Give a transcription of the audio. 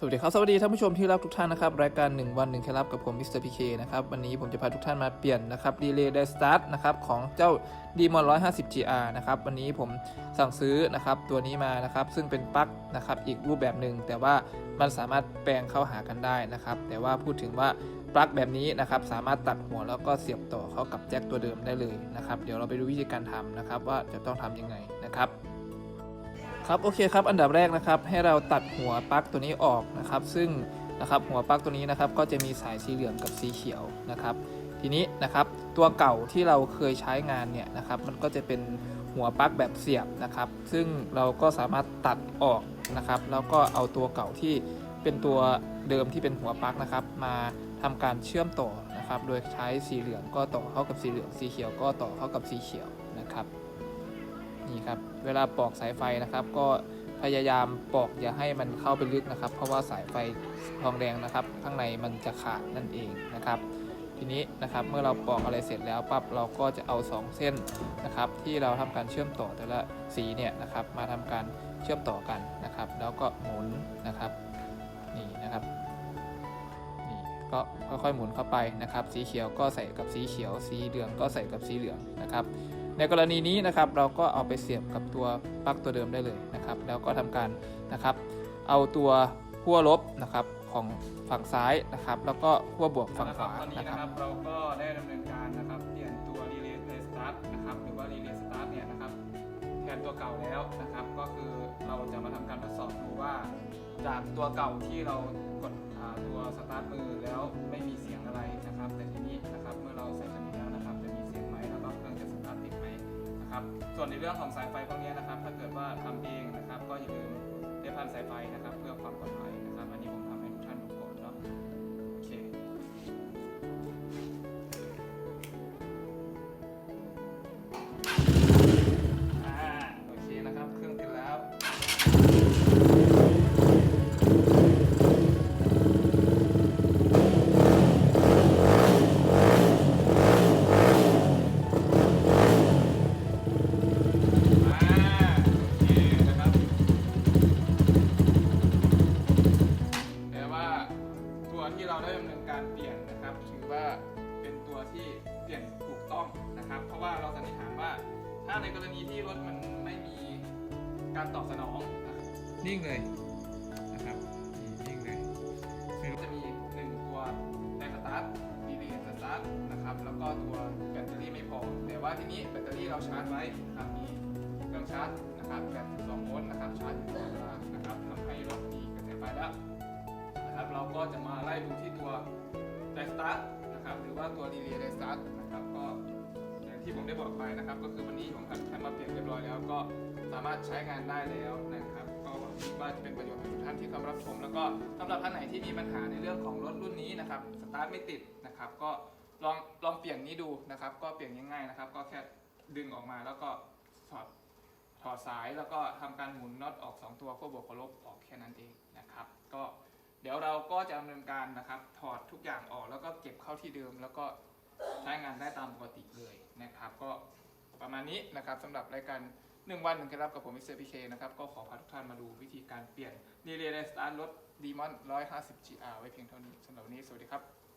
สวัสดีครับ สวัสดีท่านผู้ชมที่รักทุกท่านนะครับ รายการ 1 วัน 1เคล็ดลับกับผมมิสเตอร์พีเคนะครับ วันนี้ผมจะพาทุกท่านมาเปลี่ยนนะครับดีเลย์ไดสตาร์ทนะครับของเจ้า d m o n 150 GR นะครับ วันนี้ผมสั่งซื้อนะครับตัวนี้มานะครับ ซึ่งเป็นปลั๊กนะครับอีกรูปแบบหนึ่งแต่ว่ามันสามารถแปลงเข้าหากันได้นะครับ แต่ว่าพูดถึงว่าปลั๊กแบบนี้นะครับสามารถตัดหัวแล้วก็เสียบต่อเข้ากับแจ็คตัวเดิมได้เลยนะครับเดี๋ยวเราไปดูวิธีการทำนะครับว่าจะต้องทำยังไงนะครับ ครับโอเคครับอันดับแรกนะครับให้เราตัดหัวปลั๊กตัวนี้ออกนะครับ ซึ่งนะครับหัวปลั๊กตัวนี้นะครับก็จะมีสายสีเหลืองกับสีเขียวนะครับ ทีนี้นะครับตัวเก่าที่เราเคยใช้งานเนี่ยนะครับมันก็จะเป็นหัวปลั๊กแบบเสียบนะครับ ซึ่งเราก็สามารถตัดออกนะครับ แล้วก็เอาตัวเก่าที่เป็นตัวเดิมที่เป็นหัวปลั๊กนะครับ มาทำการเชื่อมต่อนะครับ โดยใช้สีเหลืองก็ต่อเข้ากับสีเหลืองสีเขียวก็ต่อเข้ากับสีเขียวนะครับ นี่ครับเวลาปอกสายไฟนะครับ ก็พยายามปอกอย่าให้มันเข้าไปลึกนะครับ เพราะว่าสายไฟทองแดงนะครับ ข้างในมันจะขาดนั่นเองนะครับ ทีนี้นะครับเมื่อเราปอกอะไรเสร็จแล้วปั๊บเราก็จะเอา 2 เส้นนะครับ ที่เราทำการเชื่อมต่อแต่ละสีเนี่ยนะครับ มาทำการเชื่อมต่อกันนะครับ แล้วก็หมุนนะครับนี่นะครับ ก็ค่อยๆหมุนเข้าไปนะครับ สีเขียวก็ใส่กับสีเขียว สีเหลืองก็ใส่กับสีเหลืองนะครับ ในกรณีนี้นะครับเราก็เอาไปเสียบกับตัวปลั๊กตัวเดิมได้เลยนะครับ แล้วก็ทำการนะครับ เอาตัวขั้วลบนะครับของฝั่งซ้ายนะครับ แล้วก็ขั้วบวกฝั่งขวาตอนนี้นะครับเราก็ได้ดำเนินการนะครับเปลี่ยนตัวรีเลย์สตาร์ทนะครับหรือว่ารีเลย์สตาร์ทเนี่ยนะครับแทนตัวเก่าแล้วนะครับ ก็คือเราจะมาทำการทดสอบดูว่า จากตัวเก่าที่เรากดตัวสตาร์ทมือ ส่วนในเรื่องของสายไฟพวกนี้นะครับ ถ้าเกิดว่าทำเองนะครับ ก็อย่าลืมเทพันสายไฟนะครับ เพื่อความปลอดภัย ที่เราได้ดำเนินการเปลี่ยนนะครับ ถือว่าเป็นตัวที่เปลี่ยนถูกต้องนะครับ เพราะว่าเราสันนิษฐานว่า ถ้าในกรณีที่รถมันไม่มีการตอบสนองนะครับนิ่งเลยนะครับนี่นิ่งเลยคือจะมีหนึ่งตัวในสตาร์ทดีเลย์สตาร์ทนะครับ แล้วก็ตัวแบตเตอรี่ไม่พอ แต่ว่าทีนี้แบตเตอรี่เราชาร์จไว้นะครับมีเครื่องชาร์จนะครับแบต12โวลต์นะครับชาร์จอยู่ตลอดเวลานะครับทำให้รถมี ดีเลีย์ไดสตาร์ทนะครับก็อย่างที่ผมได้บอกไปนะครับ ก็คือวันนี้ผมทำมาเปลี่ยนเรียบร้อยแล้ว ก็สามารถใช้งานได้แล้วนะครับ ก็หวังว่าจะเป็นประโยชน์กับทุกท่านที่เข้ารับชม แล้วก็สำหรับท่านไหนที่มีปัญหาในเรื่องของรถรุ่นนี้นะครับสตาร์ทไม่ติดนะครับ ก็ลองลองเปลี่ยนนี้ดูนะครับ ก็เปลี่ยนง่ายๆนะครับ ก็แค่ดึงออกมาแล้วก็ถอดถอดสายแล้วก็ทำการหมุนน็อตออก 2 ตัวขั้วบวกขั้วลบออกแค่นั้นเองนะครับ ก็ เดี๋ยวเราก็จะดำเนินการนะครับถอดทุกอย่างออกแล้วก็เก็บเข้าที่เดิม แล้วก็ใช้งานได้ตามปกติเลยนะครับ ก็ประมาณนี้นะครับสำหรับรายการ1วันหนึ่งเคล็ดลับกับผมมิสเตอร์พีเคนะครับก็ขอพาทุกท่านมาดูวิธีการเปลี่ยนนีเรีย์สตาร์ทรถดีมอน150 GR ไว้เพียงเท่านี้สำหรับวันนี้สวัสดีครับ